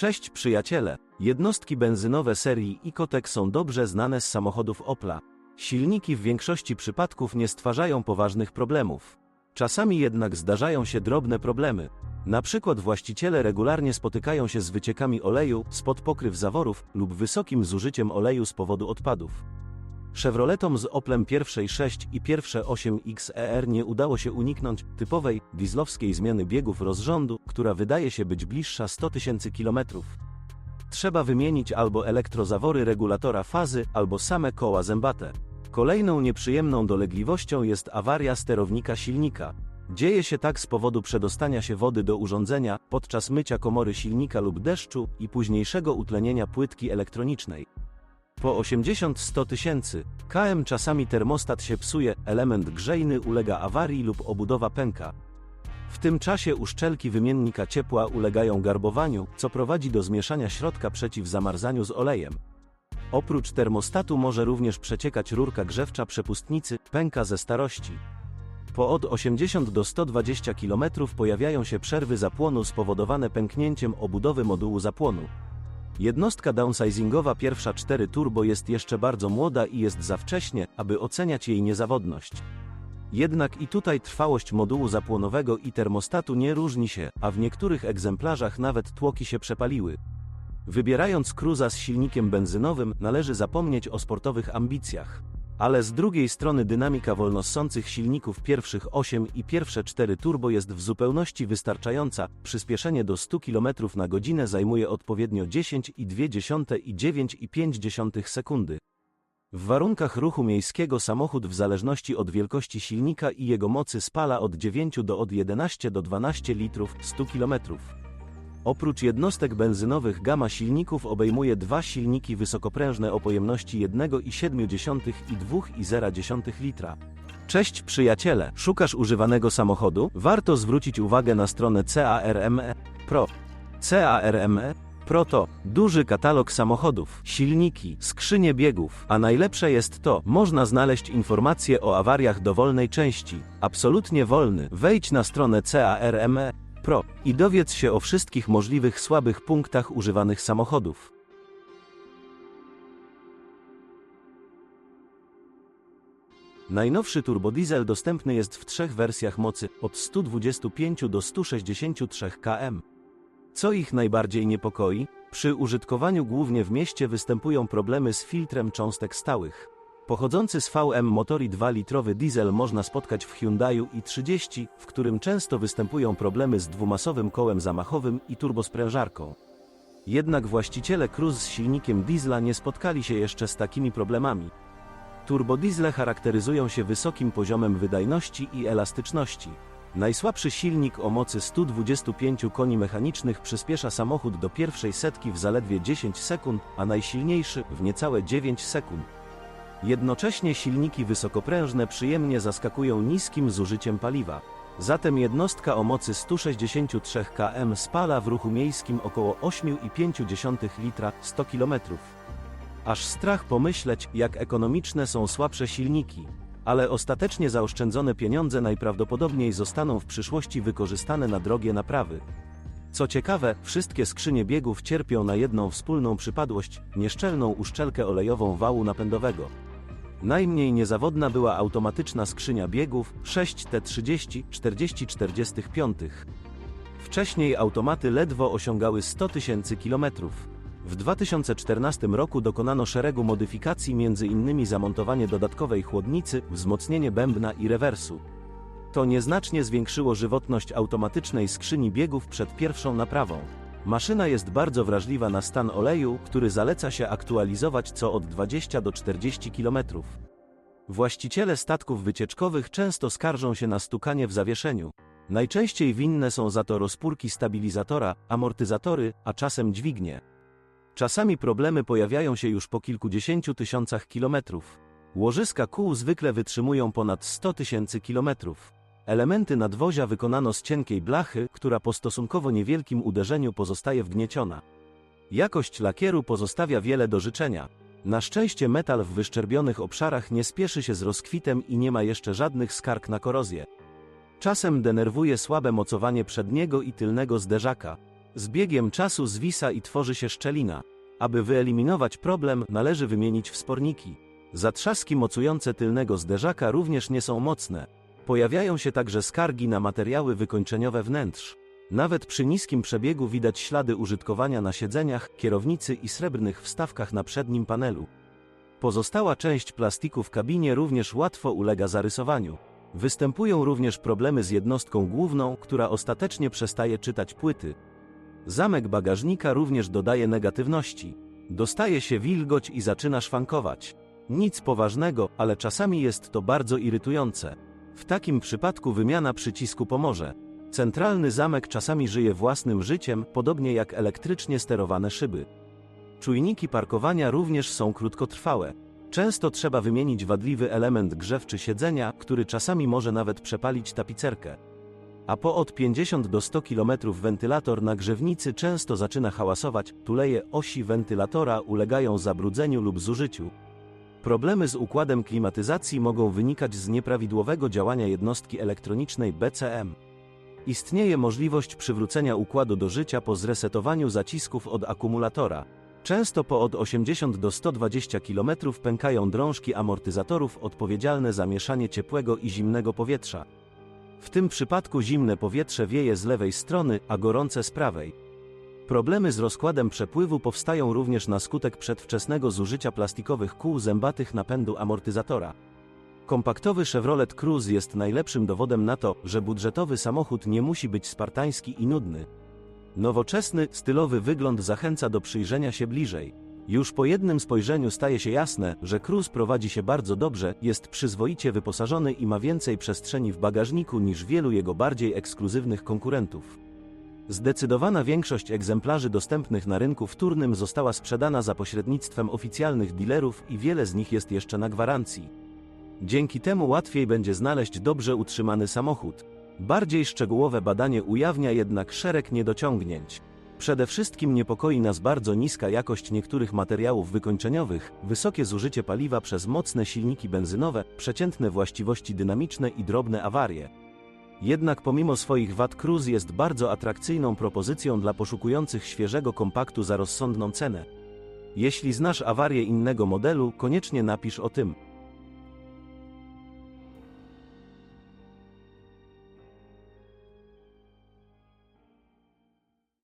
Cześć przyjaciele! Jednostki benzynowe serii Icotec są dobrze znane z samochodów Opla. Silniki w większości przypadków nie stwarzają poważnych problemów. Czasami jednak zdarzają się drobne problemy. Na przykład właściciele regularnie spotykają się z wyciekami oleju spod pokryw zaworów lub wysokim zużyciem oleju z powodu odpadów. Chevroletom z Oplem pierwszej 6 i pierwsze 8 XER nie udało się uniknąć typowej dieslowskiej zmiany biegów rozrządu, która wydaje się być bliższa 100 tysięcy kilometrów. Trzeba wymienić albo elektrozawory regulatora fazy, albo same koła zębate. Kolejną nieprzyjemną dolegliwością jest awaria sterownika silnika. Dzieje się tak z powodu przedostania się wody do urządzenia podczas mycia komory silnika lub deszczu i późniejszego utlenienia płytki elektronicznej. Po 80-100 tysięcy km czasami termostat się psuje, element grzejny ulega awarii lub obudowa pęka. W tym czasie uszczelki wymiennika ciepła ulegają garbowaniu, co prowadzi do zmieszania środka przeciw zamarzaniu z olejem. Oprócz termostatu może również przeciekać rurka grzewcza przepustnicy, pęka ze starości. Po od 80 do 120 km pojawiają się przerwy zapłonu spowodowane pęknięciem obudowy modułu zapłonu. Jednostka downsizingowa pierwsza 4 turbo jest jeszcze bardzo młoda i jest za wcześnie, aby oceniać jej niezawodność. Jednak i tutaj trwałość modułu zapłonowego i termostatu nie różni się, a w niektórych egzemplarzach nawet tłoki się przepaliły. Wybierając cruza z silnikiem benzynowym, należy zapomnieć o sportowych ambicjach. Ale z drugiej strony dynamika wolnossących silników pierwszych 8 i pierwsze 4 turbo jest w zupełności wystarczająca, przyspieszenie do 100 km na godzinę zajmuje odpowiednio 10,2 i 9,5 sekundy. W warunkach ruchu miejskiego samochód w zależności od wielkości silnika i jego mocy spala od 9 do od 11 do 12 litrów 100 km. Oprócz jednostek benzynowych gama silników obejmuje dwa silniki wysokoprężne o pojemności 1,7 i 2,0 litra. Cześć przyjaciele, szukasz używanego samochodu? Warto zwrócić uwagę na stronę CARME Pro. CARME Pro to duży katalog samochodów, silniki, skrzynie biegów, a najlepsze jest to, można znaleźć informacje o awariach dowolnej części. Absolutnie wolny. Wejdź na stronę CARME Pro i dowiedz się o wszystkich możliwych słabych punktach używanych samochodów. Najnowszy turbodiesel dostępny jest w trzech wersjach mocy od 125 do 163 km. Co ich najbardziej niepokoi? Przy użytkowaniu głównie w mieście występują problemy z filtrem cząstek stałych. Pochodzący z VM motori 2-litrowy diesel można spotkać w Hyundaiu i30, w którym często występują problemy z dwumasowym kołem zamachowym i turbosprężarką. Jednak właściciele Cruze z silnikiem diesla nie spotkali się jeszcze z takimi problemami. Turbodiesle charakteryzują się wysokim poziomem wydajności i elastyczności. Najsłabszy silnik o mocy 125 koni mechanicznych przyspiesza samochód do pierwszej setki w zaledwie 10 sekund, a najsilniejszy w niecałe 9 sekund. Jednocześnie silniki wysokoprężne przyjemnie zaskakują niskim zużyciem paliwa. Zatem jednostka o mocy 163 km spala w ruchu miejskim około 8,5 litra 100 km. Aż strach pomyśleć, jak ekonomiczne są słabsze silniki. Ale ostatecznie zaoszczędzone pieniądze najprawdopodobniej zostaną w przyszłości wykorzystane na drogie naprawy. Co ciekawe, wszystkie skrzynie biegów cierpią na jedną wspólną przypadłość nieszczelną uszczelkę olejową wału napędowego. Najmniej niezawodna była automatyczna skrzynia biegów 6T30 4045. Wcześniej automaty ledwo osiągały 100 tysięcy kilometrów. W 2014 roku dokonano szeregu modyfikacji m.in. zamontowanie dodatkowej chłodnicy, wzmocnienie bębna i rewersu. To nieznacznie zwiększyło żywotność automatycznej skrzyni biegów przed pierwszą naprawą. Maszyna jest bardzo wrażliwa na stan oleju, który zaleca się aktualizować co od 20 do 40 km. Właściciele statków wycieczkowych często skarżą się na stukanie w zawieszeniu. Najczęściej winne są za to rozpórki stabilizatora, amortyzatory, a czasem dźwignie. Czasami problemy pojawiają się już po kilkudziesięciu tysiącach kilometrów. Łożyska kół zwykle wytrzymują ponad 100 tysięcy kilometrów. Elementy nadwozia wykonano z cienkiej blachy, która po stosunkowo niewielkim uderzeniu pozostaje wgnieciona. Jakość lakieru pozostawia wiele do życzenia. Na szczęście metal w wyszczerbionych obszarach nie spieszy się z rozkwitem i nie ma jeszcze żadnych skarg na korozję. Czasem denerwuje słabe mocowanie przedniego i tylnego zderzaka. Z biegiem czasu zwisa i tworzy się szczelina. Aby wyeliminować problem, należy wymienić wsporniki. Zatrzaski mocujące tylnego zderzaka również nie są mocne. Pojawiają się także skargi na materiały wykończeniowe wnętrz. Nawet przy niskim przebiegu widać ślady użytkowania na siedzeniach, kierownicy i srebrnych wstawkach na przednim panelu. Pozostała część plastiku w kabinie również łatwo ulega zarysowaniu. Występują również problemy z jednostką główną, która ostatecznie przestaje czytać płyty. Zamek bagażnika również dodaje negatywności. Dostaje się wilgoć i zaczyna szwankować. Nic poważnego, ale czasami jest to bardzo irytujące. W takim przypadku wymiana przycisku pomoże. Centralny zamek czasami żyje własnym życiem, podobnie jak elektrycznie sterowane szyby. Czujniki parkowania również są krótkotrwałe. Często trzeba wymienić wadliwy element grzewczy siedzenia, który czasami może nawet przepalić tapicerkę. A po od 50 do 100 km wentylator na grzewnicy często zaczyna hałasować, tuleje osi wentylatora ulegają zabrudzeniu lub zużyciu. Problemy z układem klimatyzacji mogą wynikać z nieprawidłowego działania jednostki elektronicznej BCM. Istnieje możliwość przywrócenia układu do życia po zresetowaniu zacisków od akumulatora. Często po od 80 do 120 km pękają drążki amortyzatorów odpowiedzialne za mieszanie ciepłego i zimnego powietrza. W tym przypadku zimne powietrze wieje z lewej strony, a gorące z prawej. Problemy z rozkładem przepływu powstają również na skutek przedwczesnego zużycia plastikowych kół zębatych napędu amortyzatora. Kompaktowy Chevrolet Cruze jest najlepszym dowodem na to, że budżetowy samochód nie musi być spartański i nudny. Nowoczesny, stylowy wygląd zachęca do przyjrzenia się bliżej. Już po jednym spojrzeniu staje się jasne, że Cruze prowadzi się bardzo dobrze, jest przyzwoicie wyposażony i ma więcej przestrzeni w bagażniku niż wielu jego bardziej ekskluzywnych konkurentów. Zdecydowana większość egzemplarzy dostępnych na rynku wtórnym została sprzedana za pośrednictwem oficjalnych dealerów i wiele z nich jest jeszcze na gwarancji. Dzięki temu łatwiej będzie znaleźć dobrze utrzymany samochód. Bardziej szczegółowe badanie ujawnia jednak szereg niedociągnięć. Przede wszystkim niepokoi nas bardzo niska jakość niektórych materiałów wykończeniowych, wysokie zużycie paliwa przez mocne silniki benzynowe, przeciętne właściwości dynamiczne i drobne awarie. Jednak pomimo swoich wad Cruze jest bardzo atrakcyjną propozycją dla poszukujących świeżego kompaktu za rozsądną cenę. Jeśli znasz awarię innego modelu, koniecznie napisz o tym.